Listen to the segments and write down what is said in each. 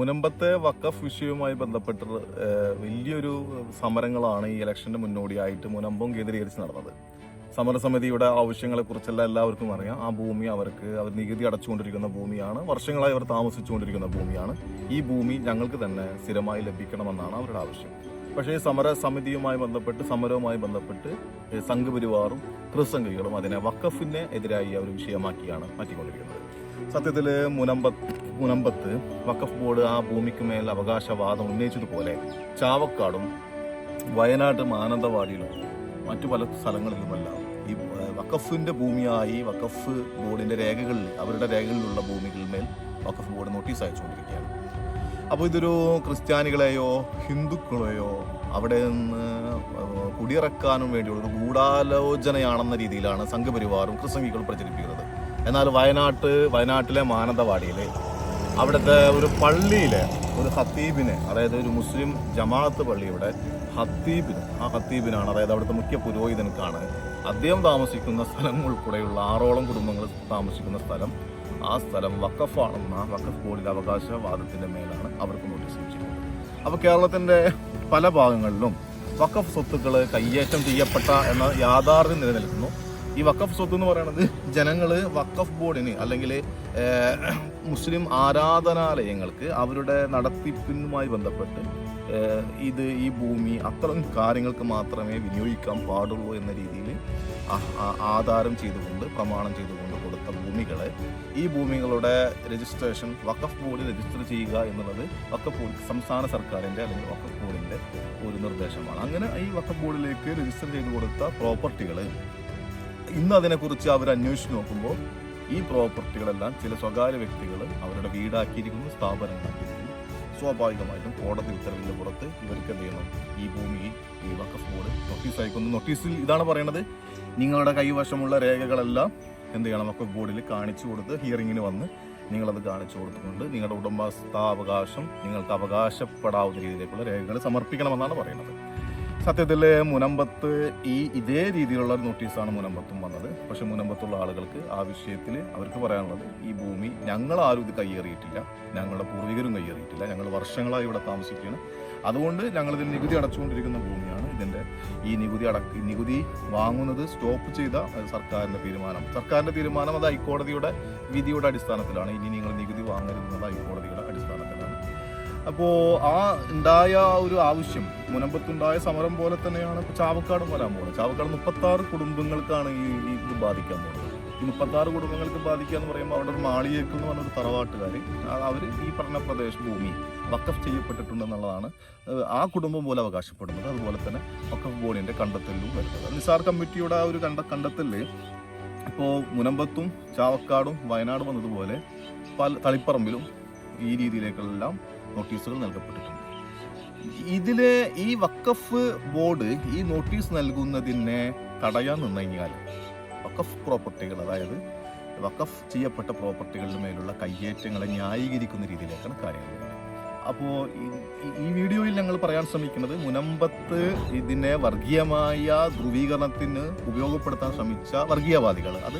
മുനമ്പത്തെ വക്കഫ് വിഷയവുമായി ബന്ധപ്പെട്ട വലിയൊരു സമരങ്ങളാണ് ഈ ഇലക്ഷന്റെ മുന്നോടിയായിട്ട് മുനമ്പം കേന്ദ്രീകരിച്ച് നടന്നത്. സമരസമിതിയുടെ ആവശ്യങ്ങളെ കുറിച്ചെല്ലാം എല്ലാവർക്കും അറിയാം. ആ ഭൂമി അവർക്ക് അവർ നികുതി അടച്ചുകൊണ്ടിരിക്കുന്ന ഭൂമിയാണ്. വർഷങ്ങളായി അവർ താമസിച്ചുകൊണ്ടിരിക്കുന്ന ഭൂമിയാണ്. ഈ ഭൂമി ഞങ്ങൾക്ക് തന്നെ സ്ഥിരമായി ലഭിക്കണമെന്നാണ് അവരുടെ ആവശ്യം. പക്ഷേ ഈ സമര സമിതിയുമായി ബന്ധപ്പെട്ട് സമരവുമായി ബന്ധപ്പെട്ട് സംഘപരിവാറും ക്രിസംഘികളും അതിനെ വക്കഫിനെ എതിരായി അവർ വിഷയമാക്കിയാണ് മാറ്റിക്കൊണ്ടിരിക്കുന്നത്. സത്യത്തിൽ മുനമ്പത്ത് മുനമ്പത്ത് വഖഫ് ബോർഡ് ആ ഭൂമിക്ക് മേൽ അവകാശവാദം ഉന്നയിച്ചതുപോലെ ചാവക്കാടും വയനാട് മാനന്തവാടിയിലും മറ്റു പല സ്ഥലങ്ങളിലുമെല്ലാം. ഈ ഏഹ്, വഖഫിന്റെ ഭൂമിയായി വഖഫ് ബോർഡിന്റെ രേഖകളിൽ അവരുടെ രേഖകളിലുള്ള ഭൂമികളിന്മേൽ വഖഫ് ബോർഡ് നോട്ടീസ് അയച്ചുകൊണ്ടിരിക്കുകയാണ്. അപ്പോൾ ഇതൊരു ക്രിസ്ത്യാനികളെയോ ഹിന്ദുക്കളെയോ അവിടെ നിന്ന് കുടിയിറക്കാനും വേണ്ടിയുള്ള ഒരു ഗൂഢാലോചനയാണെന്ന രീതിയിലാണ് സംഘപരിവാറും ക്രിസംഗികളും പ്രചരിപ്പിക്കുന്നത്. എന്നാൽ വയനാട്ട് വയനാട്ടിലെ മാനന്തവാടിയിലെ അവിടുത്തെ ഒരു പള്ളിയിലെ ഒരു ഹത്തീബിനെ അതായത് ഒരു മുസ്ലിം ജമാഅത്ത് പള്ളിയുടെ ഹത്തീബിന് ആ ഹത്തീബിനാണ് അതായത് അവിടുത്തെ മുഖ്യ പുരോഹിതനക്കാണ് അദ്ദേഹം താമസിക്കുന്ന സ്ഥലം ഉൾപ്പെടെയുള്ള ആറോളം കുടുംബങ്ങൾ താമസിക്കുന്ന സ്ഥലം. ആ സ്ഥലം വക്കഫാണെന്ന വക്കഫ് ബോർഡിലെ അവകാശവാദത്തിന്റെ മേലാണ് അവർക്ക് നോട്ടീസ് ലഭിച്ചിരിക്കുന്നത് അപ്പോൾ കേരളത്തിന്റെ പല ഭാഗങ്ങളിലും വക്കഫ് സ്വത്തുക്കൾ കയ്യേറ്റം ചെയ്യപ്പെട്ട എന്ന യാഥാർത്ഥ്യം നിലനിൽക്കുന്നു. ഈ വക്കഫ് സ്വത്ത് എന്ന് പറയുന്നത് ജനങ്ങൾ വക്കഫ് ബോർഡിന് അല്ലെങ്കിൽ മുസ്ലിം ആരാധനാലയങ്ങൾക്ക് അവരുടെ നടത്തിപ്പിനുമായി ബന്ധപ്പെട്ട് ഇത് ഈ ഭൂമി അത്തരം കാര്യങ്ങൾക്ക് മാത്രമേ വിനിയോഗിക്കാൻ പാടുള്ളൂ എന്ന രീതിയിൽ ആധാരം ചെയ്തുകൊണ്ട് പ്രമാണം ചെയ്തുകൊണ്ട് കൊടുത്ത ഭൂമികളെ ഈ ഭൂമികളുടെ രജിസ്ട്രേഷൻ വക്കഫ് ബോർഡിൽ രജിസ്റ്റർ ചെയ്യുക എന്നുള്ളത് വക്കഫ് ബോർഡ് സംസ്ഥാന സർക്കാരിന്റെ അല്ലെങ്കിൽ വക്കഫ് ബോർഡിന്റെ ഒരു നിർദ്ദേശമാണ്. അങ്ങനെ ഈ വക്കഫ് ബോർഡിലേക്ക് രജിസ്റ്റർ ചെയ്ത് കൊടുത്ത പ്രോപ്പർട്ടികൾ ഇന്ന് അതിനെക്കുറിച്ച് അവർ അന്വേഷിച്ച് നോക്കുമ്പോൾ ഈ പ്രോപ്പർട്ടികളെല്ലാം ചില സ്വകാര്യ വ്യക്തികൾ അവരുടെ വീടാക്കിയിരിക്കുന്നു സ്ഥാപനങ്ങളാക്കിയിരിക്കുന്നു. സ്വാഭാവികമായിട്ടും കോടതി ഉത്തരവിന്റെ പുറത്ത് ഇവർക്ക് എന്ത് ചെയ്യണം? ഈ ഭൂമി ഈ വക്കഫ് ബോർഡ് നോട്ടീസ് അയക്കുന്നു. നോട്ടീസിൽ ഇതാണ് പറയണത്. നിങ്ങളുടെ കൈവശമുള്ള രേഖകളെല്ലാം എന്ത് ചെയ്യണം? വക്കഫ് ബോർഡിൽ കാണിച്ചു കൊടുത്ത് ഹിയറിങ്ങിന് വന്ന് നിങ്ങളത് കാണിച്ചു കൊടുത്തുകൊണ്ട് നിങ്ങളുടെ ഉടമസ്ഥാവകാശം നിങ്ങൾക്ക് അവകാശപ്പെടാവുന്ന രീതിയിലേക്കുള്ള രേഖകൾ സമർപ്പിക്കണമെന്നാണ് പറയുന്നത്. സത്യത്തിൽ മുനമ്പത്ത് ഈ ഇതേ രീതിയിലുള്ള ഒരു നോട്ടീസാണ് മുനമ്പത്തും വന്നത്. പക്ഷെ മുനമ്പത്തുള്ള ആളുകൾക്ക് ആ വിഷയത്തിൽ അവർക്ക് പറയാനുള്ളത് ഈ ഭൂമി ഞങ്ങൾ ആരും ഇത് കയ്യേറിയിട്ടില്ല ഞങ്ങളുടെ പൂർവികരും കയ്യേറിയിട്ടില്ല ഞങ്ങൾ വർഷങ്ങളായി ഇവിടെ താമസിക്കുകയാണ്. അതുകൊണ്ട് ഞങ്ങൾ ഇതിന് നികുതി അടച്ചുകൊണ്ടിരിക്കുന്ന ഭൂമിയാണ് ഇതിന്റെ ഈ നികുതി അടക്ക നികുതി വാങ്ങുന്നത് സ്റ്റോപ്പ് ചെയ്ത സർക്കാരിന്റെ തീരുമാനം. സർക്കാരിന്റെ തീരുമാനം അത് ഹൈക്കോടതിയുടെ വിധിയുടെ അടിസ്ഥാനത്തിലാണ്. ഇനി നിങ്ങൾ നികുതി വാങ്ങരുതെന്നുള്ള ഹൈക്കോടതിയുടെ അടിസ്ഥാനത്തിലാണ്. അപ്പോൾ ആ ഉണ്ടായ ഒരു ആവശ്യം മുനമ്പത്തുണ്ടായ സമരം പോലെ തന്നെയാണ് ഇപ്പോൾ ചാവക്കാടും വരാൻ പോകുന്നത്. ചാവക്കാട് മുപ്പത്താറ് കുടുംബങ്ങൾക്കാണ് ഈ ഇത് ബാധിക്കാൻ പോകുന്നത്. ഈ മുപ്പത്താറ് കുടുംബങ്ങൾക്ക് ബാധിക്കുക എന്ന് പറയുമ്പോൾ അവിടെ ഒരു മാളിയേക്ക് എന്ന് പറഞ്ഞൊരു തറവാട്ടുകാർ അവർ ഈ പറഞ്ഞ പ്രദേശ ഭൂമി വക്കഫ് ചെയ്യപ്പെട്ടിട്ടുണ്ടെന്നുള്ളതാണ് ആ കുടുംബം പോലെ അവകാശപ്പെടുന്നത്. അതുപോലെ തന്നെ വക്കഫ് ബോഡിന്റെ കണ്ടെത്തലിലും വരുന്നത്. നിസാർ കമ്മിറ്റിയുടെ ആ ഒരു കണ്ട കണ്ടെത്തലിൽ ഇപ്പോൾ മുനമ്പത്തും ചാവക്കാടും വയനാടും വന്നതുപോലെ പല തളിപ്പറമ്പിലും ഈ രീതിയിലേക്കെല്ലാം നോട്ടീസുകൾ നൽകപ്പെട്ടിട്ടുണ്ട്. ഇതിലെ ഈ വക്കഫ് ബോർഡ് ഈ നോട്ടീസ് നൽകുന്നതിനെ തടയാൻ നിന്ന് കഴിഞ്ഞാൽ വക്കഫ് പ്രോപ്പർട്ടികൾ അതായത് വക്കഫ് ചെയ്യപ്പെട്ട പ്രോപ്പർട്ടികളുടെ മേലുള്ള കയ്യേറ്റങ്ങളെ ന്യായീകരിക്കുന്ന രീതിയിലേക്കാണ് കാര്യങ്ങൾ അപ്പോൾ ഈ- വീഡിയോയിൽ ഞങ്ങൾ പറയാൻ ശ്രമിക്കുന്നത് മുനമ്പത്ത് ഇതിനെ വർഗീയമായ ധ്രുവീകരണത്തിന് ഉപയോഗപ്പെടുത്താൻ ശ്രമിച്ച വർഗീയവാദികൾ. അത്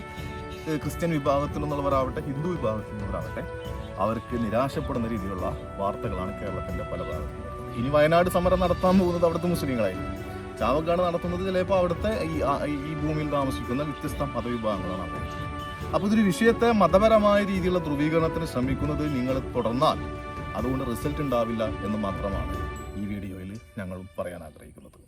ക്രിസ്ത്യൻ വിഭാഗത്തിൽ നിന്നുള്ളവരാവട്ടെ ഹിന്ദു വിഭാഗത്തിൽ നിന്നുള്ളവരാവട്ടെ അവർക്ക് നിരാശപ്പെടുന്ന രീതിയിലുള്ള വാർത്തകളാണ് കേരളത്തിന്റെ പല ഭാഗത്തും. ഇനി വയനാട് സമരം നടത്താൻ പോകുന്നത് അവിടുത്തെ മുസ്ലിങ്ങളായിരിക്കും. ചാവക്കാട് നടത്തുന്നത് ചിലപ്പോൾ അവിടുത്തെ ഈ ഈ ഭൂമിയിൽ താമസിക്കുന്ന വ്യത്യസ്ത മതവിഭാഗങ്ങളാണ് അവിടെ. അപ്പോൾ ഇതൊരു വിഷയത്തെ മതപരമായ രീതിയിലുള്ള ധ്രുവീകരണത്തിന് ശ്രമിക്കുന്നത് നിങ്ങൾ തുടർന്നാൽ അതുകൊണ്ട് റിസൾട്ട് ഉണ്ടാവില്ല എന്ന് മാത്രമാണ് ഈ വീഡിയോയിൽ ഞങ്ങൾ പറയാൻ ആഗ്രഹിക്കുന്നത്.